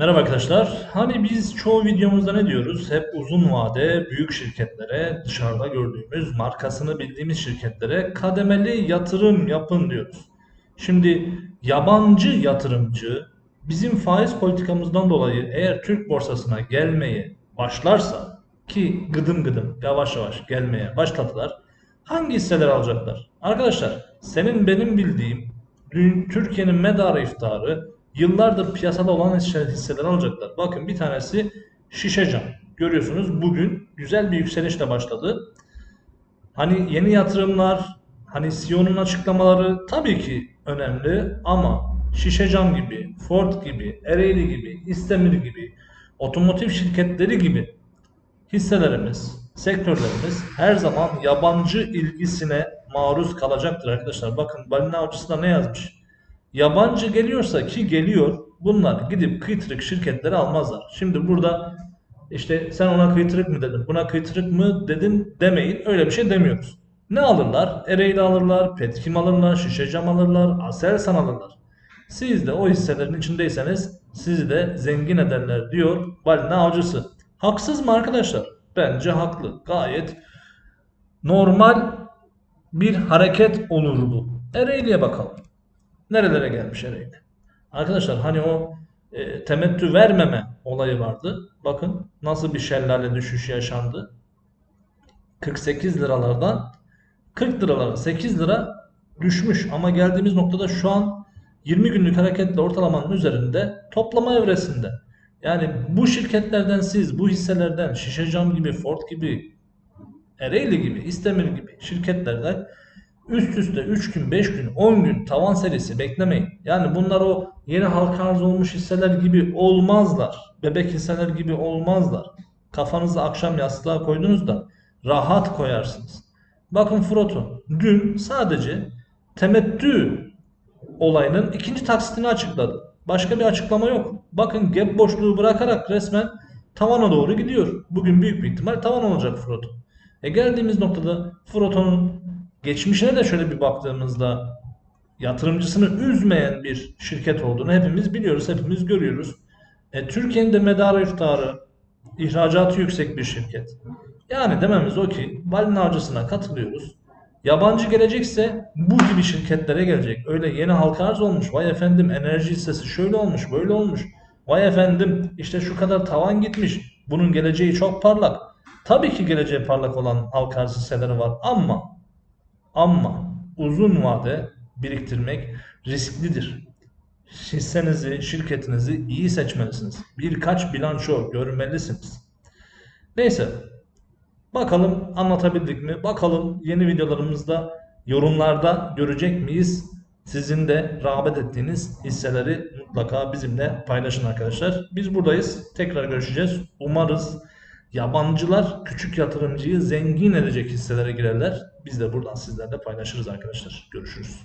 Merhaba arkadaşlar. Hani biz çoğu videomuzda ne diyoruz? Hep uzun vade büyük şirketlere, dışarıda gördüğümüz markasını bildiğimiz şirketlere kademeli yatırım yapın diyoruz. Şimdi yabancı yatırımcı bizim faiz politikamızdan dolayı eğer Türk borsasına gelmeye başlarsa ki gıdım gıdım yavaş yavaş gelmeye başladılar. Hangi hisseleri alacaklar? Arkadaşlar senin benim bildiğim Türkiye'nin medarı iftarı yıllardır piyasada olan hisse- hisseleri alacaklar. Bakın bir tanesi Şişecam. Görüyorsunuz bugün güzel bir yükselişle başladı. Hani yeni yatırımlar, hani CEO'nun açıklamaları tabii ki önemli ama Şişecam gibi, Ford gibi, Ereğli gibi, İstemir gibi, otomotiv şirketleri gibi hisselerimiz, sektörlerimiz her zaman yabancı ilgisine maruz kalacaktır arkadaşlar. Bakın balina avcısı da ne yazmış? Yabancı geliyorsa ki geliyor bunlar gidip kıytırık şirketleri almazlar. Şimdi burada işte sen ona kıytırık mı dedin, buna kıytırık mı dedin demeyin. Öyle bir şey demiyoruz. Ne alırlar? Ereğli alırlar, Petkim alırlar, Şişecam alırlar, Aselsan alırlar. Siz de o hisselerin içindeyseniz sizi de zengin ederler diyor balina avcısı. Haksız mı arkadaşlar? Bence haklı. Gayet normal bir hareket olur bu. Ereğli'ye bakalım. Nerelere gelmiş Ereğli? Arkadaşlar hani o e, temettü vermeme olayı vardı. Bakın nasıl bir şelale düşüşü yaşandı. 48 liralardan 40 liralara 8 lira düşmüş ama geldiğimiz noktada şu an 20 günlük hareketle ortalamanın üzerinde toplama evresinde. Yani bu şirketlerden siz bu hisselerden Şişecam gibi Ford gibi Ereğli gibi İstemir gibi şirketlerden üst üste 3 gün 5 gün 10 gün tavan serisi beklemeyin. Yani bunlar o yeni halka arz olmuş hisseler gibi olmazlar. Bebek hisseler gibi olmazlar. Kafanızı akşam yastığa koyduğunuzda rahat koyarsınız. Bakın Froto dün sadece temettü olayının ikinci taksitini açıkladı. Başka bir açıklama yok. Bakın gap boşluğu bırakarak resmen tavana doğru gidiyor. Bugün büyük bir ihtimal tavan olacak Froto. E geldiğimiz noktada Froto'nun geçmişine de şöyle bir baktığımızda yatırımcısını üzmeyen bir şirket olduğunu hepimiz biliyoruz, hepimiz görüyoruz. E, Türkiye'nin de medarı iftarı, ihracatı yüksek bir şirket. Yani dememiz o ki balina avcısına katılıyoruz. Yabancı gelecekse bu gibi şirketlere gelecek. Öyle yeni halka arz olmuş. Vay efendim enerji hissesi şöyle olmuş, böyle olmuş. Vay efendim işte şu kadar tavan gitmiş. Bunun geleceği çok parlak. Tabii ki geleceği parlak olan halka arz hisseleri var ama ama uzun vade biriktirmek risklidir. Hissenizi, şirketinizi iyi seçmelisiniz. Birkaç bilanço görmelisiniz. Neyse. Bakalım anlatabildik mi? Bakalım yeni videolarımızda yorumlarda görecek miyiz? Sizin de rağbet ettiğiniz hisseleri mutlaka bizimle paylaşın arkadaşlar. Biz buradayız. Tekrar görüşeceğiz. Umarız yabancılar küçük yatırımcıyı zengin edecek hisselere girerler. Biz de buradan sizlerle paylaşırız arkadaşlar. Görüşürüz.